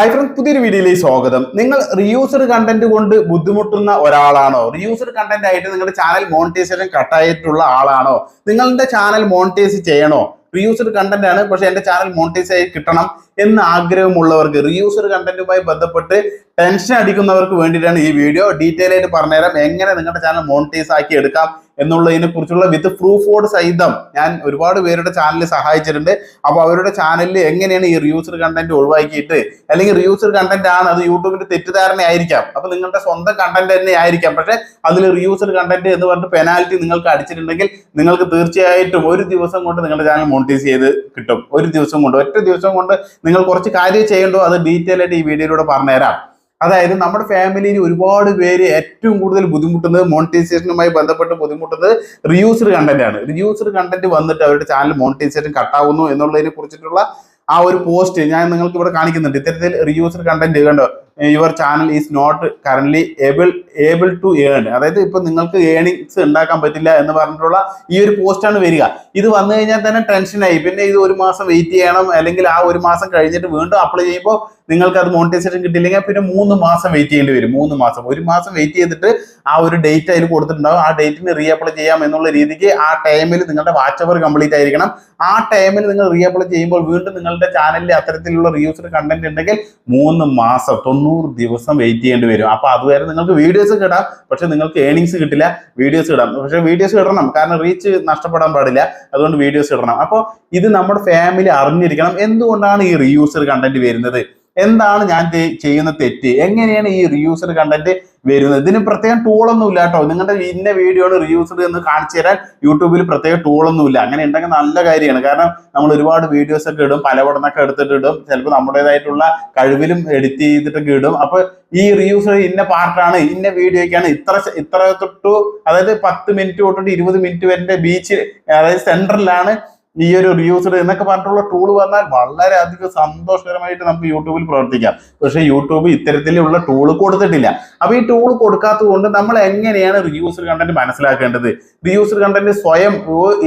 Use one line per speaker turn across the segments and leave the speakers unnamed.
Hi friends പുതിയൊരു വീഡിയോയിലേക്ക് സ്വാഗതം. നിങ്ങൾ റിയൂസർ കണ്ടന്റ് കൊണ്ട് ബുദ്ധിമുട്ടുന്ന ഒരാളാണോ? റിയൂസർ കണ്ടന്റ് ആയിട്ട് നിങ്ങളുടെ ചാനൽ മോണിറ്റൈസേഷൻ കട്ടായിട്ടുള്ള ആളാണോ? നിങ്ങളുടെ ചാനൽ മോണിറ്റൈസ് ചെയ്യണോ? റിയൂസർ കണ്ടന്റ് ആണ് പക്ഷെ എന്റെ ചാനൽ മോണിറ്റൈസ് ആയി കിട്ടണം. എന്ന് ആഗ്രഹമുള്ളവർക്ക് റിയൂസർ കണ്ടന്റുമായി ബന്ധപ്പെട്ട് ടെൻഷൻ അടിക്കുന്നവർക്ക് വേണ്ടിയിട്ടാണ് ഈ വീഡിയോ ഡീറ്റെയിൽ ആയിട്ട് പറഞ്ഞുതരാം. എങ്ങനെ നിങ്ങളുടെ ചാനൽ മോണിറ്റൈസ് ആക്കി എടുക്കാം എന്നുള്ളതിനെ കുറിച്ചുള്ള വിത്ത് പ്രൂഫോട് സഹിതം ഞാൻ ഒരുപാട് പേരുടെ ചാനലിൽ സഹായിച്ചിട്ടുണ്ട്. അപ്പോൾ അവരുടെ ചാനലിൽ എങ്ങനെയാണ് ഈ റിയൂസർ കണ്ടന്റ് ഒഴിവാക്കിയിട്ട് അല്ലെങ്കിൽ റിയൂസർ കണ്ടന്റ് ആണ് അത് യൂട്യൂബിന്റെ തെറ്റിദ്ധാരണ ആയിരിക്കാം. അപ്പൊ നിങ്ങളുടെ സ്വന്തം കണ്ടന്റ് തന്നെ ആയിരിക്കാം. പക്ഷെ അതിൽ റിയൂസർ കണ്ടന്റ് എന്ന് പറഞ്ഞിട്ട് പെനാൽറ്റി നിങ്ങൾക്ക് അടിച്ചിട്ടുണ്ടെങ്കിൽ നിങ്ങൾക്ക് തീർച്ചയായിട്ടും ഒരു ദിവസം കൊണ്ട് നിങ്ങളുടെ ചാനൽ മോണിറ്റൈസ് ചെയ്ത് കിട്ടും. ഒരു ദിവസം കൊണ്ട് ഒറ്റ ദിവസം കൊണ്ട് നിങ്ങൾ കുറച്ച് കാര്യം ചെയ്യണ്ടോ അത് ഡീറ്റെയിൽ ആയിട്ട് ഈ വീഡിയോയിലൂടെ പറഞ്ഞുതരാം അതായത് നമ്മുടെ ഫാമിലിയിൽ ഒരുപാട് പേര് ഏറ്റവും കൂടുതൽ ബുദ്ധിമുട്ടുന്നത് മോണിറ്റൈസേഷനുമായി ബന്ധപ്പെട്ട് ബുദ്ധിമുട്ടുന്നത് റിയൂസ്ഡ് കണ്ടന്റ് ആണ്. റിയൂസ്ഡ് കണ്ടന്റ് വന്നിട്ട് അവരുടെ ചാനൽ മോണിറ്റൈസേഷൻ കട്ടാവുന്നു എന്നുള്ളതിനെ കുറിച്ചിട്ടുള്ള ആ ഒരു പോസ്റ്റ് ഞാൻ നിങ്ങൾക്ക് ഇവിടെ കാണിക്കുന്നുണ്ട്. ഇത്തരത്തിൽ റിയൂസ്ഡ് കണ്ടന്റ് കണ്ടോ? Your channel is not current able able to earn അതായത് ഇപ്പൊ നിങ്ങൾക്ക് ഏണിങ്സ് ഉണ്ടാക്കാൻ പറ്റില്ല എന്ന് പറഞ്ഞിട്ടുള്ള ഈ ഒരു പോസ്റ്റാണ് വരിക. ഇത് വന്നു കഴിഞ്ഞാൽ തന്നെ ടെൻഷനായി പിന്നെ ഇത് ഒരു മാസം വെയിറ്റ് ചെയ്യണം. അല്ലെങ്കിൽ ആ ഒരു മാസം കഴിഞ്ഞിട്ട് വീണ്ടും അപ്ലൈ ചെയ്യുമ്പോൾ നിങ്ങൾക്ക് അത് മോണിറ്റൈസേഷൻ കിട്ടിയില്ലെങ്കിൽ പിന്നെ മൂന്ന് മാസം വെയിറ്റ് ചെയ്യേണ്ടി വരും. മൂന്ന് മാസം. ഒരു മാസം വെയിറ്റ് ചെയ്തിട്ട് ആ ഒരു ഡേറ്റ് അതിൽ കൊടുത്തിട്ടുണ്ടാവും. ആ ഡേറ്റിന് റീ അപ്ലൈ ചെയ്യാം എന്നുള്ള രീതിക്ക് ആ ടൈമിൽ നിങ്ങളുടെ വാച്ച് അവർ കംപ്ലീറ്റ് ആയിരിക്കണം. ആ ടൈമിൽ നിങ്ങൾ റീ അപ്ലൈ ചെയ്യുമ്പോൾ വീണ്ടും നിങ്ങളുടെ ചാനലിൽ അത്തരത്തിലുള്ള റീയൂസ്ഡ് കണ്ടന്റ് ഉണ്ടെങ്കിൽ മൂന്ന് മാസം തൊണ്ണൂറ് ദിവസം വെയിറ്റ് ചെയ്യേണ്ടി വരും. അപ്പൊ അതുവരെ നിങ്ങൾക്ക് വീഡിയോസ് കിടാം. പക്ഷെ നിങ്ങൾക്ക് ഏണിങ്സ് കിട്ടില്ല വീഡിയോസ് ഇടാം പക്ഷെ വീഡിയോസ് ഇടണം കാരണം റീച്ച് നഷ്ടപ്പെടാൻ പാടില്ല. അതുകൊണ്ട് വീഡിയോസ് ഇടണം അപ്പോൾ ഇത് നമ്മുടെ ഫാമിലി അറിഞ്ഞിരിക്കണം. എന്തുകൊണ്ടാണ് ഈ റീയൂസർ കണ്ടന്റ് വരുന്നത്? എന്താണ് ഞാൻ ചെയ്യുന്ന തെറ്റ്? എങ്ങനെയാണ് ഈ റിയൂസർ കണ്ടന്റ് വരുന്നത്? ഇതിന് പ്രത്യേകം ടൂളൊന്നും ഇല്ല കേട്ടോ. നിങ്ങളുടെ ഇന്ന വീഡിയോ ആണ് റിയൂസ്ഡ് എന്ന് കാണിച്ചു തരാൻ യൂട്യൂബിൽ പ്രത്യേക ടൂളൊന്നും ഇല്ല. അങ്ങനെ ഉണ്ടെങ്കിൽ നല്ല കാര്യമാണ്. കാരണം നമ്മൾ ഒരുപാട് വീഡിയോസ് ഒക്കെ ഇടും പലവടന്നൊക്കെ എടുത്തിട്ട് ഇടും. ചിലപ്പോൾ നമ്മുടേതായിട്ടുള്ള കഴിവിലും എഡിറ്റ് ചെയ്തിട്ടൊക്കെ ഇടും. അപ്പൊ ഈ റിയൂസ് ഇന്ന പാർട്ടാണ് ഇന്ന വീഡിയോയ്ക്കാണ് ഇത്ര ഇത്ര തൊട്ടു അതായത് പത്ത് മിനിറ്റ് തൊട്ടിട്ട് ഇരുപത് മിനിറ്റ് വരെ ബീച്ച് അതായത് സെന്ററിലാണ് ഈ ഒരു റിയൂസർ എന്നൊക്കെ പറഞ്ഞിട്ടുള്ള ടൂൾ വന്നാൽ വളരെ അധികം സന്തോഷകരമായിട്ട് നമുക്ക് യൂട്യൂബിൽ പ്രവർത്തിക്കാം. പക്ഷേ യൂട്യൂബ് ഇത്തരത്തിലുള്ള ടൂൾ കൊടുത്തിട്ടില്ല. അപ്പൊ ഈ ടൂൾ കൊടുക്കാത്തത് കൊണ്ട് നമ്മൾ എങ്ങനെയാണ് റിയൂസർ കണ്ടന്റ് മനസ്സിലാക്കേണ്ടത്? റിയൂസർ കണ്ടന്റ് സ്വയം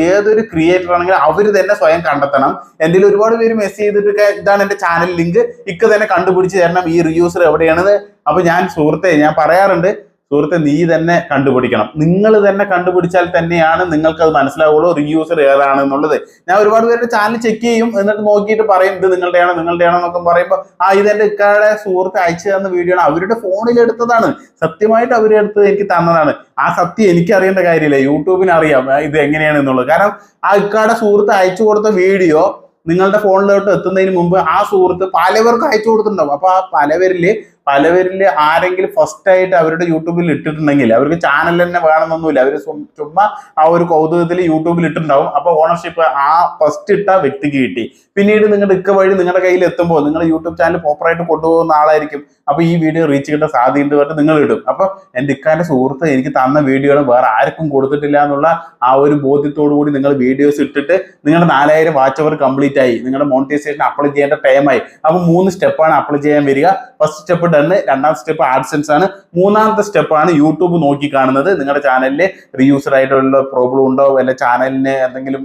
ഏതൊരു ക്രിയേറ്റർ ആണെങ്കിലും അവർ തന്നെ സ്വയം കണ്ടെത്തണം. എന്റെ ഒരുപാട് പേര് മെസ്സേജ് ചെയ്തിട്ട് ഇതാണ് എന്റെ ചാനൽ ലിങ്ക് ഇക്ക തന്നെ കണ്ടുപിടിച്ച് തരണം ഈ റിയൂസർ എവിടെയാണെന്ന്. അപ്പോൾ ഞാൻ സുഹൃത്തെ ഞാൻ പറയാറുണ്ട് സുഹൃത്തെ നീ തന്നെ കണ്ടുപിടിക്കണം. നിങ്ങൾ തന്നെ കണ്ടുപിടിച്ചാൽ തന്നെയാണ് നിങ്ങൾക്ക് അത് മനസ്സിലാവുള്ളൂ. റീയൂസർ ഏതാണ് എന്നുള്ളത് ഞാൻ ഒരുപാട് പേരുടെ ചാനൽ ചെക്ക് ചെയ്യും എന്നിട്ട് നോക്കിയിട്ട് പറയും ഇത് നിങ്ങളുടെയാണോ നിങ്ങളുടെയാണോ എന്നൊക്കെ പറയുമ്പോൾ ആ ഇതെന്റെ ഇക്കാടെ സുഹൃത്ത് അയച്ചു തന്ന വീഡിയോ ആണ്. അവരുടെ ഫോണിൽ എടുത്തതാണ്. സത്യമായിട്ട് അവരെടുത്ത് എനിക്ക് തന്നതാണ്. ആ സത്യം എനിക്ക് അറിയേണ്ട കാര്യമില്ല. യൂട്യൂബിന് അറിയാം ഇത് എങ്ങനെയാണ് എന്നുള്ളത്. കാരണം ആ ഇക്കാടെ സുഹൃത്ത് അയച്ചു കൊടുത്ത വീഡിയോ നിങ്ങളുടെ ഫോണിലോട്ട് എത്തുന്നതിന് മുമ്പ് ആ സുഹൃത്ത് പലവർക്കും അയച്ചു കൊടുത്തിട്ടുണ്ടാവും. അപ്പൊ ആ പലവരിൽ പലവരിൽ ആരെങ്കിലും ഫസ്റ്റ് ആയിട്ട് അവരുടെ യൂട്യൂബിൽ ഇട്ടിട്ടുണ്ടെങ്കിൽ അവർക്ക് ചാനൽ തന്നെ വേണമെന്നൊന്നുമില്ല. അവർ ചുമ്മാ ആ ഒരു കൗതുകത്തിൽ യൂട്യൂബിൽ ഇട്ടിട്ടുണ്ടാവും. അപ്പൊ ഓണർഷിപ്പ് ആ ഫസ്റ്റ് ഇട്ട വ്യക്തിക്ക് കിട്ടി. പിന്നീട് നിങ്ങളുടെ ഇക്ക വഴി നിങ്ങളുടെ കയ്യിൽ എത്തുമ്പോൾ നിങ്ങൾ യൂട്യൂബ് ചാനൽ പ്രോപ്പറായിട്ട് കൊണ്ടുപോകുന്ന ആളായിരിക്കും. അപ്പൊ ഈ വീഡിയോ റീച്ച് കിട്ടാൻ സാധ്യതയുണ്ട് പറഞ്ഞിട്ട് നിങ്ങൾ ഇടും. അപ്പൊ എന്റെ ഇക്കാന്റെ സുഹൃത്ത് എനിക്ക് തന്ന വീഡിയോകൾ വേറെ ആർക്കും കൊടുത്തിട്ടില്ല എന്നുള്ള ആ ഒരു ബോധ്യത്തോടു കൂടി നിങ്ങൾ വീഡിയോസ് ഇട്ടിട്ട് നിങ്ങളുടെ നാലായിരം വാച്ച് അവർ കംപ്ലീറ്റ് ആയി. നിങ്ങളുടെ മോണിറ്റൈസേഷൻ അപ്ലൈ ചെയ്യേണ്ട ടൈമായി അപ്പൊ മൂന്ന് സ്റ്റെപ്പാണ് അപ്ലൈ ചെയ്യാൻ വരിക. ഫസ്റ്റ് സ്റ്റെപ്പ് ഡണ് രണ്ടാം സ്റ്റെപ്പ് ആഡ്സെൻസ് ആണ്. മൂന്നാമത്തെ സ്റ്റെപ്പാണ് യൂട്യൂബ് നോക്കി കാണുന്നത്. നിങ്ങളുടെ ചാനലിൽ റീയൂസർ ആയിട്ടുള്ള പ്രോബ്ലം ഉണ്ടോ? അല്ല ചാനലിന് എന്തെങ്കിലും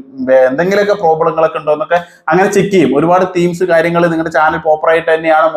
എന്തെങ്കിലുമൊക്കെ പ്രോബ്ലങ്ങളൊക്കെ ഉണ്ടോ എന്നൊക്കെ അങ്ങനെ ചെക്ക് ചെയ്യും. ഒരുപാട് തീംസ് കാര്യങ്ങൾ നിങ്ങളുടെ ചാനൽ പ്രോപ്പറായിട്ട് തന്നെയാണ്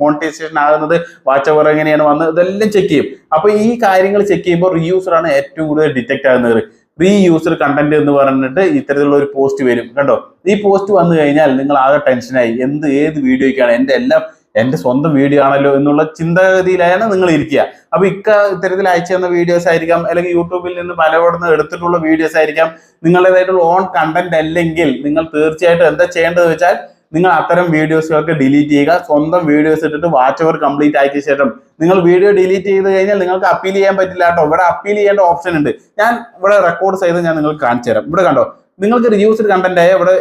മോണിറ്റൈസേഷൻ ആകുന്നത്. വാച്ച് അവർ എങ്ങനെയാണ് വന്നത്? ഇതെല്ലാം ചെക്ക് ചെയ്യും. അപ്പൊ ഈ കാര്യങ്ങൾ ചെക്ക് ചെയ്യുമ്പോൾ റിയൂസർ ആണ് ഏറ്റവും കൂടുതൽ ഡിറ്റക്ട് ആകുന്നത്. റീ യൂസർ കണ്ടന്റ് എന്ന് പറഞ്ഞിട്ട് ഇത്തരത്തിലുള്ള ഒരു പോസ്റ്റ് വരും. കണ്ടോ? ഈ പോസ്റ്റ് വന്നു കഴിഞ്ഞാൽ നിങ്ങൾ ആകെ ടെൻഷനായി എന്ത് ഏത് വീഡിയോയ്ക്കാണ് എന്റെ എല്ലാം എന്റെ സ്വന്തം വീഡിയോ ആണല്ലോ എന്നുള്ള ചിന്താഗതിയിലാണ് നിങ്ങൾ ഇരിക്കുക. അപ്പൊ ഇക്ക ഇത്തരത്തിൽ അയച്ചു തന്ന വീഡിയോസ് ആയിരിക്കാം അല്ലെങ്കിൽ യൂട്യൂബിൽ നിന്ന് പലവിടുന്ന് എടുത്തിട്ടുള്ള വീഡിയോസ് ആയിരിക്കാം. നിങ്ങളുടേതായിട്ടുള്ള ഓൺ കണ്ടന്റ് അല്ലെങ്കിൽ നിങ്ങൾ തീർച്ചയായിട്ടും എന്താ ചെയ്യേണ്ടത് വെച്ചാൽ നിങ്ങൾ അത്തരം വീഡിയോസുകളൊക്കെ ഡിലീറ്റ് ചെയ്യുക. സ്വന്തം വീഡിയോസ് ഇട്ടിട്ട് വാച്ച് ഓവർ കംപ്ലീറ്റ് ആക്കിയ ശേഷം നിങ്ങൾ വീഡിയോ ഡിലീറ്റ് ചെയ്ത് കഴിഞ്ഞാൽ നിങ്ങൾക്ക് അപ്പീൽ ചെയ്യാൻ പറ്റില്ല കേട്ടോ. ഇവിടെ അപ്പീൽ ചെയ്യേണ്ട ഓപ്ഷൻ ഉണ്ട്. ഞാൻ ഇവിടെ റെക്കോർഡ് ചെയ്ത് ഞാൻ നിങ്ങൾക്ക് കാണിച്ചു തരാം. ഇവിടെ കണ്ടോ? നിങ്ങൾക്ക് റിയൂസ്ഡ് കണ്ടന്റ് ആയ ഇവിടെ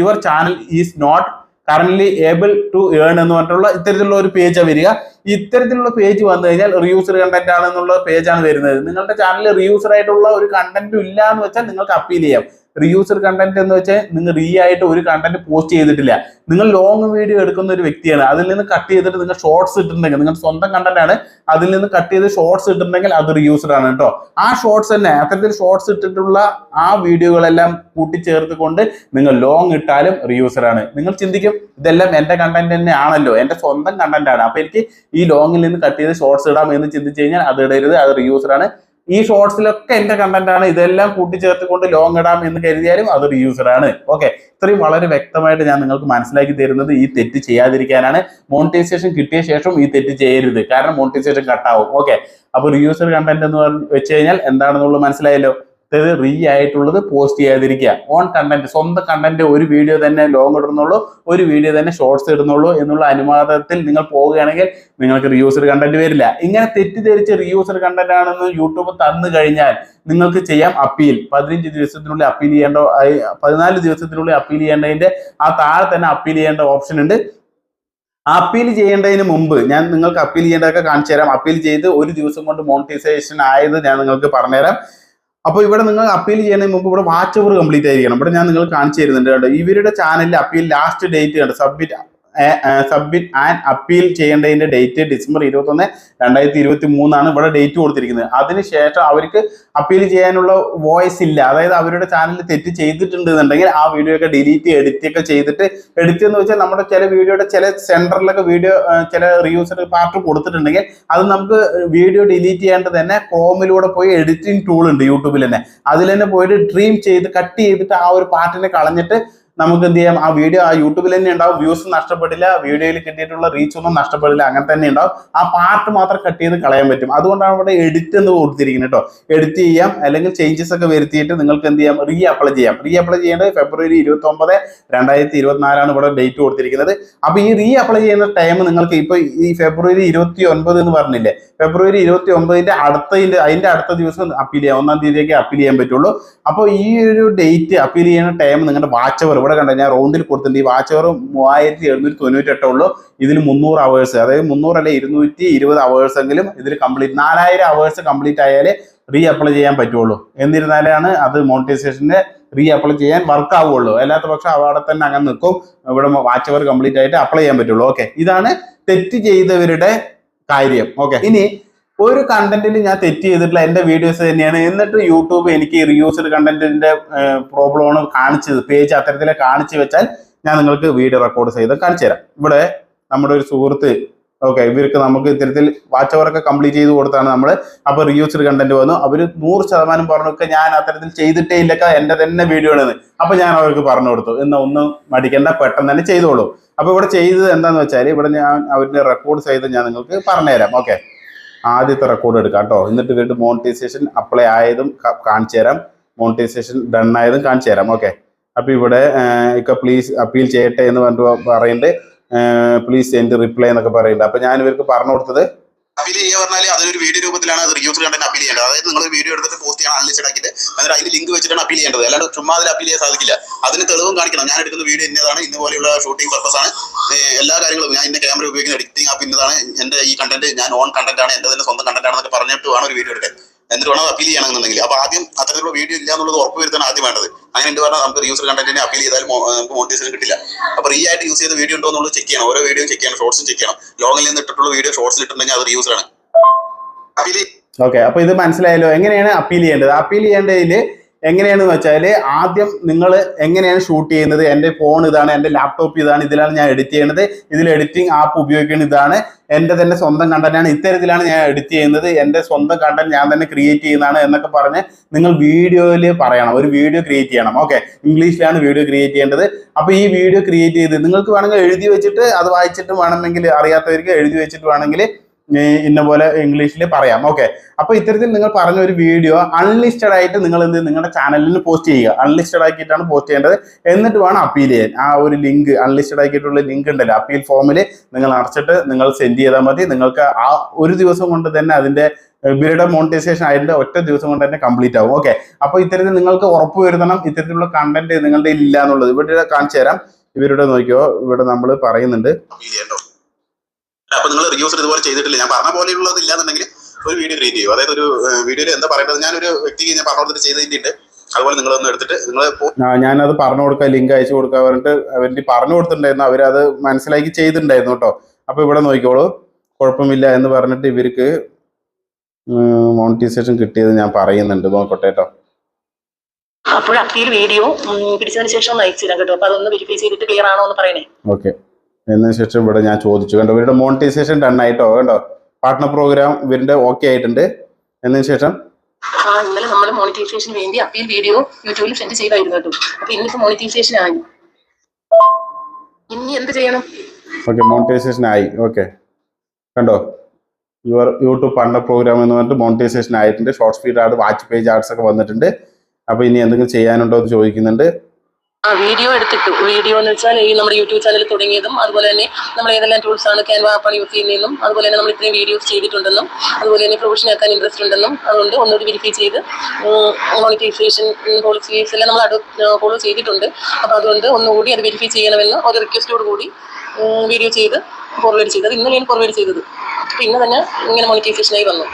your channel is not current able to earn എന്ന് പറഞ്ഞിട്ടുള്ള ഇത്തരത്തിലുള്ള ഒരു പേജാണ് വരിക. ഇത്തരത്തിലുള്ള പേജ് വന്നു കഴിഞ്ഞാൽ റിയൂസർ കണ്ടന്റ് ആണെന്നുള്ള പേജാണ് വരുന്നത്. നിങ്ങളുടെ ചാനലിൽ റിയൂസർ ആയിട്ടുള്ള ഒരു കണ്ടന്റും ഇല്ല എന്ന് വെച്ചാൽ നിങ്ങൾക്ക് അപ്പീൽ ചെയ്യാം. റിയൂസർ കണ്ടന്റ് എന്ന് വെച്ചാൽ നിങ്ങൾ റീ ആയിട്ട് ഒരു കണ്ടന്റ് പോസ്റ്റ് ചെയ്തിട്ടില്ല. നിങ്ങൾ ലോങ് വീഡിയോ എടുക്കുന്ന ഒരു വ്യക്തിയാണ്. അതിൽ നിന്ന് കട്ട് ചെയ്തിട്ട് നിങ്ങൾ ഷോർട്സ് ഇട്ടിട്ടുണ്ടെങ്കിൽ നിങ്ങൾ സ്വന്തം കണ്ടന്റ് ആണ്. അതിൽ നിന്ന് കട്ട് ചെയ്ത് ഷോർട്സ് ഇട്ടിട്ടുണ്ടെങ്കിൽ അത് റീയൂസർ ആണ് കേട്ടോ ആ ഷോർട്സ് തന്നെ അത്തരത്തിൽ ഷോർട്സ് ഇട്ടിട്ടുള്ള ആ വീഡിയോകളെല്ലാം കൂട്ടിച്ചേർത്തുകൊണ്ട് നിങ്ങൾ ലോങ് ഇട്ടാലും റീയൂസർ ആണ്. നിങ്ങൾ ചിന്തിക്കും ഇതെല്ലാം എന്റെ കണ്ടന്റ് തന്നെ ആണല്ലോ എന്റെ സ്വന്തം കണ്ടന്റ് ആണ്. അപ്പൊ എനിക്ക് ഈ ലോങ്ങിൽ നിന്ന് കട്ട് ചെയ്ത് ഷോർട്സ് ഇടാം എന്ന് ചിന്തിച്ചു കഴിഞ്ഞാൽ അത് ഇടരുത് അത് റീയൂസർ ആണ്. ഈ ഷോർട്സിലൊക്കെ എന്റെ കണ്ടന്റ് ആണ്. ഇതെല്ലാം കൂട്ടിച്ചേർത്തുകൊണ്ട് ലോങ് ഇടാം എന്ന് കരുതിയാലും അത് റിയൂസർ ആണ്. ഓക്കെ ഇത്രയും വളരെ വ്യക്തമായിട്ട് ഞാൻ നിങ്ങൾക്ക് മനസ്സിലാക്കി തരുന്നത് ഈ തെറ്റ് ചെയ്യാതിരിക്കാനാണ്. മോണിറ്റൈസേഷൻ കിട്ടിയ ശേഷം ഈ തെറ്റ് ചെയ്യരുത്. കാരണം മോണിറ്റൈസേഷൻ കട്ടാവും ഓക്കെ അപ്പൊ റിയൂസർ കണ്ടന്റ് എന്ന് വെച്ച് കഴിഞ്ഞാൽ എന്താണെന്നുള്ളത് മനസ്സിലായല്ലോ? അതായത് റീ ആയിട്ടുള്ളത് പോസ്റ്റ് ചെയ്യാതിരിക്കുക. ഓൺ കണ്ടന്റ് സ്വന്തം കണ്ടന്റ് ഒരു വീഡിയോ തന്നെ ലോങ് ഇടുന്നുള്ളൂ ഒരു വീഡിയോ തന്നെ ഷോർട്സ് ഇടുന്നുള്ളൂ എന്നുള്ള അനുവാദത്തിൽ നിങ്ങൾ പോവുകയാണെങ്കിൽ നിങ്ങൾക്ക് റിയൂസർ കണ്ടന്റ് വരില്ല. ഇങ്ങനെ തെറ്റിദ്ധരിച്ച് റിയൂസർ കണ്ടന്റ് ആണെന്ന് യൂട്യൂബ് തന്നു കഴിഞ്ഞാൽ നിങ്ങൾക്ക് ചെയ്യാം അപ്പീൽ പതിനഞ്ച് ദിവസത്തിനുള്ളിൽ അപ്പീൽ ചെയ്യേണ്ട പതിനാല് ദിവസത്തിനുള്ളിൽ അപ്പീൽ ചെയ്യേണ്ടതിന്റെ ആ താഴെ തന്നെ അപ്പീൽ ചെയ്യേണ്ട ഓപ്ഷൻ ഉണ്ട്. അപ്പീൽ ചെയ്യേണ്ടതിന് മുമ്പ് ഞാൻ നിങ്ങൾക്ക് അപ്പീൽ ചെയ്യേണ്ടതൊക്കെ കാണിച്ചു തരാം അപ്പീൽ ചെയ്ത് ഒരു ദിവസം കൊണ്ട് മോണിറ്റൈസേഷൻ ആയത് ഞാൻ നിങ്ങൾക്ക് പറഞ്ഞുതരാം. അപ്പോൾ ഇവിടെ നിങ്ങൾ അപ്പീൽ ചെയ്യുന്നതിന് മുമ്പ് ഇവിടെ വാച്ച് ഓവർ കംപ്ലീറ്റ് ആയിരിക്കണം. ഇവിടെ ഞാൻ നിങ്ങൾ കാണിച്ചു തരുന്നുണ്ട് കേട്ടോ. ഇവരുടെ ചാനലിൽ അപ്പീൽ ലാസ്റ്റ് ഡേറ്റ് കണ്ട്? സബ്മിറ്റ് സബ്മിറ്റ് ആൻഡ് അപ്പീൽ ചെയ്യേണ്ടതിന്റെ ഡേറ്റ് ഡിസംബർ ഇരുപത്തി ഒന്ന് രണ്ടായിരത്തി ഇരുപത്തി മൂന്നാണ് ഇവിടെ ഡേറ്റ് കൊടുത്തിരിക്കുന്നത്. അതിനുശേഷം അവർക്ക് അപ്പീൽ ചെയ്യാനുള്ള വോയിസ് ഇല്ല. അതായത് അവരുടെ ചാനൽ തെറ്റ് ചെയ്തിട്ടുണ്ട് എന്നുണ്ടെങ്കിൽ ആ വീഡിയോ ഒക്കെ ഡിലീറ്റ് എഡിറ്റ് ഒക്കെ ചെയ്തിട്ട് എഡിറ്റ് എന്ന് വെച്ചാൽ നമ്മുടെ ചില വീഡിയോയുടെ ചില സെന്ററിലൊക്കെ വീഡിയോ ചില റിവ്യൂസ് പാർട്ട് കൊടുത്തിട്ടുണ്ടെങ്കിൽ അത് നമുക്ക് വീഡിയോ ഡിലീറ്റ് ചെയ്യേണ്ടത് തന്നെ ക്രോമിലൂടെ പോയി എഡിറ്റിംഗ് ടൂൾ ഉണ്ട് യൂട്യൂബിൽ തന്നെ. അതിൽ തന്നെ പോയിട്ട് ഡ്രീം ചെയ്ത് കട്ട് ചെയ്തിട്ട് ആ ഒരു പാർട്ടിനെ കളഞ്ഞിട്ട് നമുക്ക് എന്ത് ചെയ്യാം ആ വീഡിയോ ആ യൂട്യൂബിൽ തന്നെ ഉണ്ടാവും. വ്യൂസ് നഷ്ടപ്പെടില്ല. വീഡിയോയിൽ കിട്ടിയിട്ടുള്ള റീച്ച് ഒന്നും നഷ്ടപ്പെടില്ല. അങ്ങനെ തന്നെ ഉണ്ടാവും. ആ പാർട്ട് മാത്രം കട്ട് ചെയ്ത് കളയാൻ പറ്റും. അതുകൊണ്ടാണ് ഇവിടെ എഡിറ്റ് എന്ന് കൊടുത്തിരിക്കുന്നത് കേട്ടോ എഡിറ്റ് ചെയ്യാം. അല്ലെങ്കിൽ ചേഞ്ചസ് ഒക്കെ വരുത്തിയിട്ട് നിങ്ങൾക്ക് എന്ത് ചെയ്യാം റീ അപ്ലൈ ചെയ്യാം. റീ അപ്ലൈ ചെയ്യേണ്ടത് ഫെബ്രുവരി ഇരുപത്തി ഒമ്പത് രണ്ടായിരത്തി ഇരുപത്തിനാലാണ് ഇവിടെ ഡേറ്റ് കൊടുത്തിരിക്കുന്നത്. അപ്പൊ ഈ റീ അപ്ലൈ ചെയ്യുന്ന ടൈം നിങ്ങൾക്ക് ഇപ്പൊ ഈ ഫെബ്രുവരി ഇരുപത്തി ഒൻപത് എന്ന് പറഞ്ഞില്ലേ? ഫെബ്രുവരി ഇരുപത്തി ഒമ്പതിന്റെ അടുത്ത അതിന്റെ അടുത്ത ദിവസം അപ്പീൽ ചെയ്യാം. ഒന്നാം തീയതിയൊക്കെ അപ്പീൽ ചെയ്യാൻ പറ്റുള്ളൂ. അപ്പോൾ ഈ ഒരു ഡേറ്റ് അപ്പീൽ ചെയ്യുന്ന ടൈം നിങ്ങളുടെ വാച്ച് അവർ ഇവിടെ കണ്ട ഞാൻ റൗണ്ടിൽ കൊടുത്തിട്ടുണ്ട്. ഈ വാച്ച് അവർ മൂവായിരത്തി എഴുന്നൂറ്റി തൊണ്ണൂറ്റി എട്ടേ ഉള്ളൂ. ഇതിൽ മുന്നൂറ് അവേഴ്സ് അതായത് മുന്നൂറല്ല ഇരുന്നൂറ്റി ഇരുപത് അവേഴ്സ് എങ്കിലും ഇതിൽ കംപ്ലീറ്റ് നാലായിരം അവേഴ്സ് കംപ്ലീറ്റ് ആയാലേ റീ അപ്ലൈ ചെയ്യാൻ പറ്റുള്ളൂ. എന്നിരുന്നാലാണ് അത് മോണിറ്റൈസേഷന്റെ റീ അപ്ലൈ ചെയ്യാൻ വർക്ക് ആവുള്ളൂ. അല്ലാത്ത പക്ഷം അവിടെ തന്നെ അങ്ങനെ നിൽക്കും. ഇവിടെ വാച്ച് അവർ കംപ്ലീറ്റ് ആയിട്ട് അപ്ലൈ ചെയ്യാൻ പറ്റുള്ളൂ. ഓക്കെ ഇതാണ് തെറ്റ് ചെയ്തവരുടെ കാര്യം. ഓക്കെ ഇനി ഒരു കണ്ടന്റിൽ ഞാൻ തെറ്റ് ചെയ്തിട്ടില്ല. എന്റെ വീഡിയോസ് തന്നെയാണ്. എന്നിട്ട് യൂട്യൂബ് എനിക്ക് റിയൂസ്ഡ് കണ്ടന്റിന്റെ പ്രോബ്ലമാണ് കാണിച്ചത്. പേജ് അത്തരത്തിലെ കാണിച്ചു വെച്ചാൽ ഞാൻ നിങ്ങൾക്ക് വീഡിയോ റെക്കോർഡ് ചെയ്ത് കാണിച്ചു തരാം. ഇവിടെ നമ്മുടെ ഒരു സുഹൃത്ത് ഓക്കെ ഇവർക്ക് നമുക്ക് ഇത്തരത്തിൽ വാച്ച് ഓവറൊക്കെ കംപ്ലീറ്റ് ചെയ്ത് കൊടുത്താണ് നമ്മൾ അപ്പൊ റിയൂസ്ഡ് കണ്ടന്റ് വന്നു. അവർ നൂറ് ശതമാനം പറഞ്ഞൊക്കെ ഞാൻ അത്തരത്തിൽ ചെയ്തിട്ടേ ഇല്ലക്ക എന്റെ തന്നെ വീഡിയോ ആണെന്ന് അപ്പൊ ഞാൻ അവർക്ക് പറഞ്ഞു കൊടുത്തു. എന്നാ ഒന്നും മടിക്കേണ്ട. പെട്ടെന്ന് തന്നെ ചെയ്തോളൂ. അപ്പൊ ഇവിടെ ചെയ്തത് എന്താന്ന് വെച്ചാൽ ഇവിടെ ഞാൻ അവരുടെ റെക്കോർഡ് ചെയ്ത് ഞാൻ നിങ്ങൾക്ക് പറഞ്ഞുതരാം. ഓക്കെ ആദ്യത്തെ റെക്കോർഡ് എടുക്കാം കേട്ടോ എന്നിട്ട് വീണ്ടും മോണിറ്റൈസേഷൻ അപ്ലൈ ആയതും കാണിച്ചു തരാം. മോണിറ്റൈസേഷൻ ഡൺ ആയതും കാണിച്ചു തരാം. ഓക്കെ അപ്പൊ ഇവിടെ ഇക്ക പ്ലീസ് അപ്പീൽ ചെയ്യട്ടെ എന്ന് പറഞ്ഞിട്ട് പറയുന്നുണ്ട്. പ്ലീസ് എന്റെ റിപ്ലൈ എന്നൊക്കെ പറയുന്നുണ്ട്. അപ്പൊ ഞാൻ ഇവർക്ക് പറഞ്ഞു കൊടുത്തത്
അപ്പീൽ ചെയ്യുക പറഞ്ഞാൽ അതൊരു വീഡിയോ രൂപത്തിലാണ് അത് റിവ്യൂസ് കണ്ടന്റ് അപ്പീൽ ചെയ്യേണ്ടത്. അതായത് നിങ്ങൾ വീഡിയോ എടുത്തിട്ട് പോസ്റ്റ് ചെയ്യാൻ അനലിസ്റ്റ് ആക്കിയിട്ട് അതിന് ലിങ്ക് വെച്ചിട്ടാണ് അപ്പീൽ ചെയ്യേണ്ടത്. അല്ലാണ്ട് ചുമ്മാ അതിൽ അപ്പീൽ ചെയ്യാൻ സാധിക്കില്ല. അതിന് തെളിവും കാണിക്കണം. ഞാൻ എടുക്കുന്ന വീഡിയോ ഇന്നതാണ്. ഇന്ന പോലെയുള്ള ഷൂട്ടിംഗ് പർപ്പസ് ആണ് എല്ലാ കാര്യങ്ങളും ഞാൻ ഇന്ന ക്യാമറ ഉപയോഗിക്കുന്ന എഡിറ്റിംഗ് ആപ്പ് ഇന്നതാണ്. എന്റെ ഈ കണ്ടന്റ് ഞാൻ ഓൺ കണ്ടന്റ് ആണ്. എന്റെ തന്നെ സ്വന്തം കണ്ടന്റ് ആണെന്നൊക്കെ പറഞ്ഞിട്ട് വേണം ഒരു വീഡിയോ എടുക്കാൻ എന്നിട്ട് വേണം അപ്പീൽ ചെയ്യണമെന്നുണ്ടെങ്കിൽ. അപ്പൊ ആദ്യം അത്തരത്തിലുള്ള വീഡിയോ ഇല്ല എന്നുള്ളത് ഉറപ്പ് വരുത്താൻ ആദ്യം വേണ്ടത്. അങ്ങനെ ഉണ്ട് പറഞ്ഞാൽ നമുക്ക് യൂസർ കണ്ടന്റിനെ അപ്പീൽ ചെയ്താൽ നമുക്ക് മോണിറ്റൈസേഷൻ കിട്ടില്ല. അപ്പൊ റീ ആയിട്ട് യൂസ് ചെയ്ത വീഡിയോ ഉണ്ടോ എന്നുള്ളത് ചെക്ക് ചെയ്യണം. ഓരോ വീഡിയോ ചെക്ക് ചെയ്യണം. ഷോർട്സും ചെക്ക് ചെയ്യണം. ലോങ്ങിൽ നിന്ന് ഇട്ടിട്ടുള്ള വീഡിയോ ഷോർട്സിൽ ഇട്ടുണ്ടെങ്കിൽ അത് യൂസറാണ് അപ്പീൽ
ഓക്കെ അപ്പൊ ഇത് മനസ്സിലായല്ലോ. എങ്ങനെയാണ് അപ്പീൽ ചെയ്യേണ്ടത്? അപ്പീൽ ചെയ്യേണ്ടതിൽ എങ്ങനെയാണെന്ന് വെച്ചാൽ ആദ്യം നിങ്ങൾ എങ്ങനെയാണ് ഷൂട്ട് ചെയ്യുന്നത്? എന്റെ ഫോൺ ഇതാണ് എന്റെ ലാപ്ടോപ്പ് ഇതാണ് ഇതിലാണ് ഞാൻ എഡിറ്റ് ചെയ്യുന്നത്. ഇതിൽ എഡിറ്റിംഗ് ആപ്പ് ഉപയോഗിക്കുന്നത് ഇതാണ്. എന്റെ തന്നെ സ്വന്തം കണ്ടന്റാണ് ഇത്തരത്തിലാണ് ഞാൻ എഡിറ്റ് ചെയ്യുന്നത്. എന്റെ സ്വന്തം കണ്ടന്റ് ഞാൻ തന്നെ ക്രിയേറ്റ് ചെയ്യുന്നതാണ് എന്നൊക്കെ പറഞ്ഞ് നിങ്ങൾ വീഡിയോയിൽ പറയണം. ഒരു വീഡിയോ ക്രിയേറ്റ് ചെയ്യണം. ഓക്കെ ഇംഗ്ലീഷിലാണ് വീഡിയോ ക്രിയേറ്റ് ചെയ്യേണ്ടത്. അപ്പോൾ ഈ വീഡിയോ ക്രിയേറ്റ് ചെയ്ത് നിങ്ങൾക്ക് വേണമെങ്കിൽ എഴുതി വെച്ചിട്ട് അത് വായിച്ചിട്ട് വേണമെങ്കിൽ അറിയാത്തവർക്ക് എഴുതി വെച്ചിട്ട് വേണമെങ്കിൽ ഇന്ന പോലെ ഇംഗ്ലീഷിൽ പറയാം. ഓക്കെ അപ്പൊ ഇത്തരത്തിൽ നിങ്ങൾ പറഞ്ഞ ഒരു വീഡിയോ അൺലിസ്റ്റഡ് ആയിട്ട് നിങ്ങൾ എന്ത് നിങ്ങളുടെ ചാനലിൽ പോസ്റ്റ് ചെയ്യുക. അൺലിസ്റ്റഡ് ആക്കിയിട്ടാണ് പോസ്റ്റ് ചെയ്യേണ്ടത്. എന്നിട്ട് വേണം അപ്പീൽ ചെയ്യാൻ. ആ ഒരു ലിങ്ക് അൺലിസ്റ്റഡ് ആക്കിയിട്ടുള്ള ലിങ്ക് ഉണ്ടല്ലോ. അപ്പീൽ ഫോമിൽ നിങ്ങൾ അടച്ചിട്ട് നിങ്ങൾ സെൻഡ് ചെയ്താൽ മതി. നിങ്ങൾക്ക് ആ ഒരു ദിവസം കൊണ്ട് തന്നെ അതിന്റെ ഇവരുടെ മോണിറ്റൈസേഷൻ അതിന്റെ ഒറ്റ ദിവസം കൊണ്ട് തന്നെ കംപ്ലീറ്റ് ആവും. ഓക്കെ അപ്പൊ ഇത്തരത്തിൽ നിങ്ങൾക്ക് ഉറപ്പ് വരുത്തണം. ഇത്തരത്തിലുള്ള കണ്ടന്റ് നിങ്ങളുടെ ഇല്ല എന്നുള്ളത്. ഇവിടെ കാണിച്ചു തരാം. ഇവരുടെ നോക്കിയോ? ഇവിടെ നമ്മൾ പറയുന്നുണ്ട്.
അപ്പൊ നിങ്ങൾ റിയൂസർ ഇതുപോലെ ചെയ്തിട്ടില്ല. ഞാൻ പറഞ്ഞ പോലെയുള്ളത് ഇല്ലാന്നുണ്ടെങ്കിൽ ഒരു വീഡിയോ ക്രിയേറ്റ് ചെയ്യും. അതായത് ഒരു വീഡിയോയിൽ എന്താ പറയുന്നത് ഞാനൊരു വ്യക്തിക്ക് ഞാൻ പറഞ്ഞു കൊടുത്തിട്ട് കഴിഞ്ഞിട്ട് അതുപോലെ നിങ്ങളൊന്ന് എടുത്തിട്ട് നിങ്ങൾ
ഞാനത് പറഞ്ഞു കൊടുക്കാം ലിങ്ക് അയച്ചു കൊടുക്കാൻ പറഞ്ഞിട്ട് അവർ പറഞ്ഞു കൊടുത്തിട്ടുണ്ടായിരുന്നു. അവരത് മനസ്സിലാക്കി ചെയ്തിട്ടുണ്ടായിരുന്നു കേട്ടോ. അപ്പൊ ഇവിടെ നോക്കിക്കോളൂ. കുഴപ്പമില്ല എന്ന് പറഞ്ഞിട്ട് ഇവർക്ക് മോണിറ്റൈസേഷൻ കിട്ടിയത് ഞാൻ പറയുന്നുണ്ട്. നോക്കട്ടെ കേട്ടോ.
അപ്പോൾ അപ്പീൽ വീഡിയോ പിടിച്ചതിന് ശേഷം ഒന്ന് അയച്ചു തരാം കേട്ടോ. അപ്പൊ അതൊന്ന് വെരിഫൈ ചെയ്തിട്ട് ക്ലിയർ ആണോ എന്ന് പറയണേ.
ഓക്കെ എന്നതിന് ശേഷം ഇവിടെ ഞാൻ ചോദിച്ചു. കണ്ടോ ഇവരുടെ മോണിറ്റൈസേഷൻ ഡൺ ആയിട്ടോ? കണ്ടോ? പാർട്ട്ണർ പ്രോഗ്രാം ഇവരുടെ ഓക്കെ ആയിട്ടുണ്ട്. എന്നതിന് ശേഷം?
ഇന്നലെ നമ്മൾ മോണിറ്റൈസേഷന് വേണ്ടി അപ്പീൽ വീഡിയോ യൂട്യൂബിൽ സെൻഡ് ചെയ്തായിരുന്നു കേട്ടോ. അപ്പൊ ഇന്നിപ്പോ മോണിറ്റൈസേഷൻ ആയി. ഇനി എന്ത് ചെയ്യണം?
ഓക്കെ മോണിറ്റൈസേഷൻ ആയി. ഓക്കെ കണ്ടോ? യുവർ യൂട്യൂബ് പാർട്ണർ പ്രോഗ്രാം എന്ന് പറഞ്ഞിട്ട് മോണിറ്റൈസേഷൻ ആയിട്ടുണ്ട്. Short speed ad watch page ads ഒക്കെ വന്നിട്ടുണ്ട്. അപ്പൊ ഇനി എന്തെങ്കിലും ചെയ്യാനുണ്ടോ എന്ന് ചോദിക്കുന്നുണ്ട്.
വീഡിയോ എടുത്തിട്ടു. വീഡിയോ എന്ന് വെച്ചാൽ ഈ നമ്മുടെ യൂട്യൂബ് ചാനൽ തുടങ്ങിയതും അതുപോലെ തന്നെ നമ്മൾ ഏതെല്ലാം ടൂൾസ് ആണ് ക്യാൻവ ആപ്പാണ് യൂസ് ചെയ്യുന്നതെന്നും അതുപോലെ തന്നെ നമ്മൾ ഇത്രയും വീഡിയോസ് ചെയ്തിട്ടുണ്ടെന്നും അതുപോലെ തന്നെ പ്രൊഫഷൻ ആക്കാൻ ഇൻട്രസ്റ്റ് ഉണ്ടെന്നും അതുകൊണ്ട് ഒന്നുകൂടി വെരിഫൈ ചെയ്ത് മോണിറ്റൈസേഷൻ പോളിസീസ് എല്ലാം നമ്മൾ അടുത്ത് ഫോളോ ചെയ്തിട്ടുണ്ട്. അപ്പോൾ അതുകൊണ്ട് ഒന്നുകൂടി അത് വെരിഫൈ ചെയ്യണമെന്ന് ഒരു റിക്വസ്റ്റോട് കൂടി വീഡിയോ ചെയ്ത് ഫോർവേഡ് ചെയ്തത്. ഇന്നലെയാണ് ഫോർവേഡ് ചെയ്തത്. പിന്നെ തന്നെ ഇങ്ങനെ മോണിറ്റൈസേഷനായി വന്നു.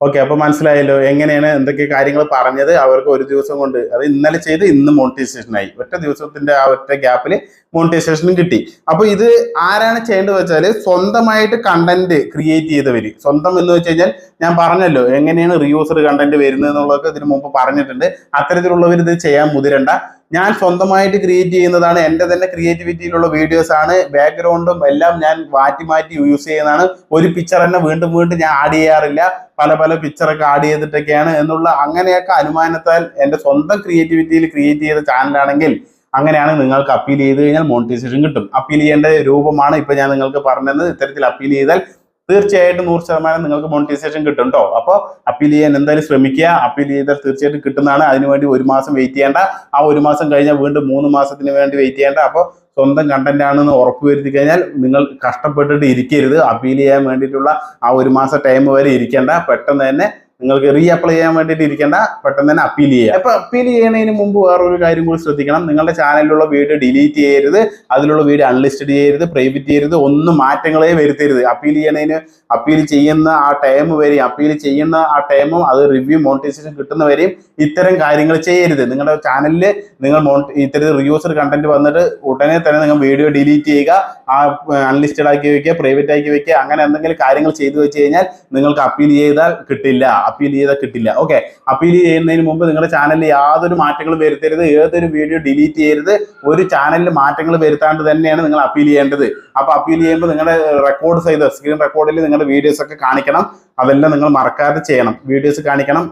ഓക്കെ അപ്പൊ മനസ്സിലായല്ലോ എങ്ങനെയാണ് എന്തൊക്കെ കാര്യങ്ങൾ പറഞ്ഞത്. അവർക്ക് ഒരു ദിവസം കൊണ്ട് അത് ഇന്നലെ ചെയ്ത് ഇന്ന് മോണിറ്റൈസേഷൻ ആയി. ഒറ്റ ദിവസത്തിന്റെ ആ ഒറ്റ ഗ്യാപ്പിൽ മോണിറ്റൈസേഷനും കിട്ടി. അപ്പൊ ഇത് ആരാണ് ചെയ്യേണ്ടത് വെച്ചാൽ സ്വന്തമായിട്ട് കണ്ടന്റ് ക്രിയേറ്റ് ചെയ്തവർ സ്വന്തം എന്ന് വെച്ച് കഴിഞ്ഞാൽ ഞാൻ പറഞ്ഞല്ലോ എങ്ങനെയാണ് റിയൂസർ കണ്ടന്റ് വരുന്നത് എന്നുള്ളതൊക്കെ ഇതിനു മുമ്പ് പറഞ്ഞിട്ടുണ്ട്. അത്തരത്തിലുള്ളവർ ഇത് ചെയ്യാൻ മുതിരണ്ട. ഞാൻ സ്വന്തമായിട്ട് ക്രിയേറ്റ് ചെയ്യുന്നതാണ്. എന്റെ തന്നെ ക്രിയേറ്റിവിറ്റിയിലുള്ള വീഡിയോസ് ആണ്. ബാക്ക്ഗ്രൗണ്ടും എല്ലാം ഞാൻ മാറ്റി മാറ്റി യൂസ് ചെയ്യുന്നതാണ്. ഒരു പിക്ചർ തന്നെ വീണ്ടും വീണ്ടും ഞാൻ ആഡ് ചെയ്യാറില്ല. പല പല പിക്ചറൊക്കെ ആഡ് ചെയ്തിട്ടൊക്കെയാണ് എന്നുള്ള അങ്ങനെയൊക്കെ അനുമാനത്താൽ എന്റെ സ്വന്തം ക്രിയേറ്റിവിറ്റിയിൽ ക്രിയേറ്റ് ചെയ്ത ചാനലാണെങ്കിൽ അങ്ങനെയാണ് നിങ്ങൾക്ക് അപ്പീൽ ചെയ്ത് കഴിഞ്ഞാൽ മോണിറ്റൈസേഷൻ കിട്ടും. അപ്പീൽ ചെയ്യേണ്ട രൂപമാണ് ഇപ്പം ഞാൻ നിങ്ങൾക്ക് പറഞ്ഞത്. ഇത്തരത്തിൽ അപ്പീൽ ചെയ്താൽ തീർച്ചയായിട്ടും നൂറ് ശതമാനം നിങ്ങൾക്ക് മോണിറ്റൈസേഷൻ കിട്ടും കേട്ടോ അപ്പോൾ അപ്പീൽ ചെയ്യാൻ എന്തായാലും ശ്രമിക്കുക. അപ്പീൽ ചെയ്താൽ തീർച്ചയായിട്ടും കിട്ടുന്നതാണ്. അതിനുവേണ്ടി ഒരു മാസം വെയിറ്റ് ചെയ്യേണ്ട. ആ ഒരു മാസം കഴിഞ്ഞാൽ വീണ്ടും മൂന്ന് മാസത്തിന് വേണ്ടി വെയിറ്റ് ചെയ്യേണ്ട. അപ്പോൾ സ്വന്തം കണ്ടന്റ് ആണെന്ന് ഉറപ്പുവരുത്തി കഴിഞ്ഞാൽ നിങ്ങൾ കഷ്ടപ്പെട്ടിട്ട് ഇരിക്കരുത്. അപ്പീൽ ചെയ്യാൻ വേണ്ടിയിട്ടുള്ള ആ ഒരു മാസം ടൈം വരെ ഇരിക്കേണ്ട. പെട്ടെന്ന് തന്നെ നിങ്ങൾക്ക് റീ അപ്ലൈ ചെയ്യാൻ വേണ്ടിയിട്ട് ഇരിക്കേണ്ട പെട്ടെന്ന് തന്നെ അപ്പീൽ ചെയ്യുക. അപ്പൊ അപ്പീൽ ചെയ്യുന്നതിന് മുമ്പ് വേറൊരു കാര്യം കൂടി ശ്രദ്ധിക്കണം. നിങ്ങളുടെ ചാനലിലുള്ള വീഡിയോ ഡിലീറ്റ് ചെയ്യരുത് അതിലുള്ള വീഡിയോ അൺലിസ്റ്റഡ് ചെയ്യരുത് പ്രൈവറ്റ് ചെയ്യരുത് ഒന്നും മാറ്റങ്ങളെ വരുത്തരുത്. അപ്പീൽ ചെയ്യണതിന് അപ്പീൽ ചെയ്യുന്ന ആ ടൈം വരെയും അപ്പീൽ ചെയ്യുന്ന ആ ടൈമും അത് റിവ്യൂ മോണിറ്റൈസേഷൻ കിട്ടുന്നവരെയും ഇത്തരം കാര്യങ്ങൾ ചെയ്യരുത്. നിങ്ങളുടെ ചാനലിൽ നിങ്ങൾ ഇത്തരം റിയൂസർ കണ്ടന്റ് വന്നിട്ട് ഉടനെ തന്നെ നിങ്ങൾ വീഡിയോ ഡിലീറ്റ് ചെയ്യുക ആ അൺലിസ്റ്റഡ് ആക്കി വെക്കുക പ്രൈവറ്റ് ആക്കി വെക്കുക അങ്ങനെ എന്തെങ്കിലും കാര്യങ്ങൾ ചെയ്തു വെച്ച് കഴിഞ്ഞാൽ നിങ്ങൾക്ക് അപ്പീൽ ചെയ്താൽ കിട്ടില്ല. അപ്പീൽ ചെയ്താൽ കിട്ടില്ല ഓക്കെ അപ്പീൽ ചെയ്യുന്നതിന് മുമ്പ് നിങ്ങളുടെ ചാനലിൽ യാതൊരു മാറ്റങ്ങളും വരുത്തരുത്. ഏതൊരു വീഡിയോ ഡിലീറ്റ് ചെയ്യരുത്. ഒരു ചാനലിൽ മാറ്റങ്ങൾ വരുത്താണ്ട് തന്നെയാണ് നിങ്ങൾ അപ്പീൽ ചെയ്യേണ്ടത്. അപ്പൊ അപ്പീൽ ചെയ്യുമ്പോൾ നിങ്ങളുടെ റെക്കോർഡ് ചെയ്ത സ്ക്രീൻ റെക്കോർഡിൽ നിങ്ങളുടെ വീഡിയോസ് ഒക്കെ കാണിക്കണം. അതെല്ലാം നിങ്ങൾ മറക്കാതെ ചെയ്യണം. വീഡിയോസ് കാണിക്കണം.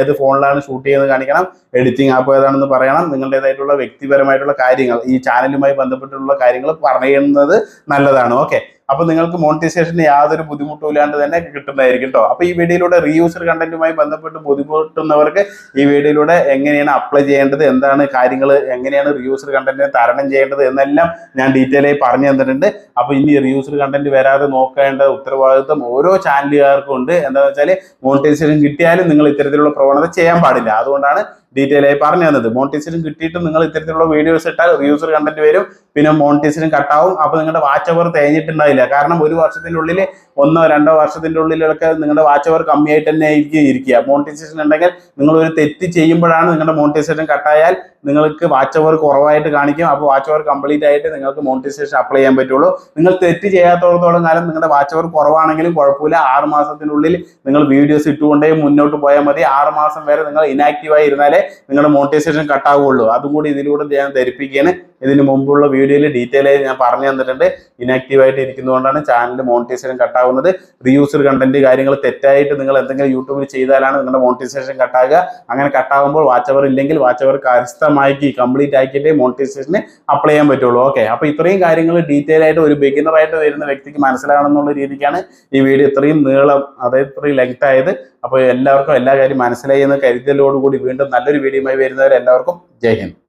ഏത് ഫോണിലാണ് ഷൂട്ട് ചെയ്യുന്നത് കാണിക്കണം. എഡിറ്റിംഗ് ആപ്പ് ഏതാണെന്ന് പറയണം. നിങ്ങളുടേതായിട്ടുള്ള വ്യക്തിപരമായിട്ടുള്ള കാര്യങ്ങൾ ഈ ചാനലുമായി ബന്ധപ്പെട്ടുള്ള കാര്യങ്ങൾ പറയുന്നത് നല്ലതാണ്. ഓക്കെ അപ്പൊ നിങ്ങൾക്ക് മോണിറ്റൈസേഷന് യാതൊരു ബുദ്ധിമുട്ടും ഇല്ലാണ്ട് തന്നെ കിട്ടുന്നതായിരിക്കും കേട്ടോ അപ്പൊ ഈ വീഡിയോയിലൂടെ റീയൂസർ കണ്ടന്റുമായി ബന്ധപ്പെട്ട് ബുദ്ധിമുട്ടുന്നവർക്ക് ഈ വീഡിയോയിലൂടെ എങ്ങനെയാണ് അപ്ലൈ ചെയ്യേണ്ടത് എന്താണ് കാര്യങ്ങൾ എങ്ങനെയാണ് റീയൂസർ കണ്ടന്റിനെ തരണം ചെയ്യേണ്ടത് എന്നെല്ലാം ഞാൻ ഡീറ്റെയിൽ ആയി പറഞ്ഞു തന്നിട്ടുണ്ട്. അപ്പൊ ഇനി റീയൂസർ കണ്ടന്റ് വരാതെ നോക്കേണ്ട ഉത്തരവാദിത്വം ഓരോ ചാനലുകാർക്കും ഉണ്ട്. എന്താണെന്ന് വെച്ചാൽ മോണിറ്റൈസേഷൻ കിട്ടിയാലും നിങ്ങൾ ഇത്തരത്തിലുള്ള പ്രവണത ചെയ്യാൻ പാടില്ല. അതുകൊണ്ടാണ് ഡീറ്റെയിൽ ആയി പറഞ്ഞു തന്നത്. മോണിറ്റൈസേഷൻ കിട്ടിയിട്ടും നിങ്ങൾ ഇത്തരത്തിലുള്ള വീഡിയോസ് ഇട്ടാൽ റിയൂസർ കണ്ടന്റ് വരും. പിന്നെ മോണിറ്റൈസേഷൻ കട്ടാവും അപ്പോൾ നിങ്ങളുടെ വാച്ച് അവർ തേഞ്ഞിട്ടുണ്ടാവില്ല. കാരണം ഒരു വർഷത്തിന്റെ ഉള്ളിൽ ഒന്നോ രണ്ടോ വർഷത്തിന്റെ ഉള്ളിലൊക്കെ നിങ്ങളുടെ വാച്ച് അവർ കമ്മിയായിട്ട് തന്നെ ആയിരിക്കും ഇരിക്കുക. മോണിറ്റൈസേഷൻ ഉണ്ടെങ്കിൽ നിങ്ങൾ ഒരു തെറ്റ് ചെയ്യുമ്പോഴാണ് നിങ്ങളുടെ മോണിറ്റൈസേഷൻ കട്ടായാൽ നിങ്ങൾക്ക് വാച്ച് അവർ കുറവായിട്ട് കാണിക്കും. അപ്പോൾ വാച്ച് അവർ കംപ്ലീറ്റ് ആയിട്ട് നിങ്ങൾക്ക് മോണിറ്റൈസേഷൻ അപ്ലൈ ചെയ്യാൻ പറ്റുള്ളൂ. നിങ്ങൾ തെറ്റ് ചെയ്യാത്തോളത്തോളം കാലം നിങ്ങളുടെ വാച്ച് അവർ കുറവാണെങ്കിലും കുഴപ്പമില്ല. ആറ് മാസത്തിനുള്ളിൽ നിങ്ങൾ വീഡിയോസ് ഇട്ടുകൊണ്ടേ മുന്നോട്ട് പോയാൽ മതി. ആറ് മാസം വരെ നിങ്ങൾ ഇനാക്റ്റീവായി ഇരുന്നാലേ നിങ്ങളുടെ മോണിറ്റൈസേഷൻ കട്ടാവുള്ളൂ അതും കൂടി ഇതിലൂടെ ഞാൻ ധരിപ്പിക്കുകയാണ്. ഇതിന് മുമ്പുള്ള വീഡിയോയിൽ ഡീറ്റെയിൽ ആയി ഞാൻ പറഞ്ഞു തന്നിട്ടുണ്ട്. ഇനാക്റ്റീവ് ആയിട്ട് ഇരിക്കുന്നതുകൊണ്ടാണ് ചാനൽ മോണിറ്റൈസേഷൻ കട്ടാവുന്നത് റീയൂസർ കണ്ടന്റ് കാര്യങ്ങൾ തെറ്റായിട്ട് നിങ്ങൾ എന്തെങ്കിലും യൂട്യൂബിൽ ചെയ്താലാണ് നിങ്ങളുടെ മോണിറ്റൈസേഷൻ കട്ടാകുക അങ്ങനെ കട്ടാകുമ്പോൾ വാച്ചവർ ഇല്ലെങ്കിൽ വാച്ചവർ കരസ്ഥമാക്കി കംപ്ലീറ്റ് ആക്കിയിട്ടേ മോണിറ്റൈസേഷന് അപ്ലൈ ചെയ്യാൻ പറ്റുള്ളൂ. ഓക്കെ അപ്പോൾ ഇത്രയും കാര്യങ്ങൾ ഡീറ്റെയിൽ ആയിട്ട് ഒരു ബിഗിനർ ആയിട്ട് വരുന്ന വ്യക്തിക്ക് മനസ്സിലാകണമെന്നുള്ള രീതിക്കാണ് ഈ വീഡിയോ ഇത്രയും നീളം അതായത് ഇത്രയും ലെങ്ത് ആയത്. അപ്പോൾ എല്ലാവർക്കും എല്ലാ കാര്യം മനസ്സിലായി എന്ന് കരുതലോടുകൂടി വീണ്ടും നല്ലൊരു വീഡിയോയുമായി വരുന്നവരെ എല്ലാവർക്കും ജയ് ഹിന്ദ്.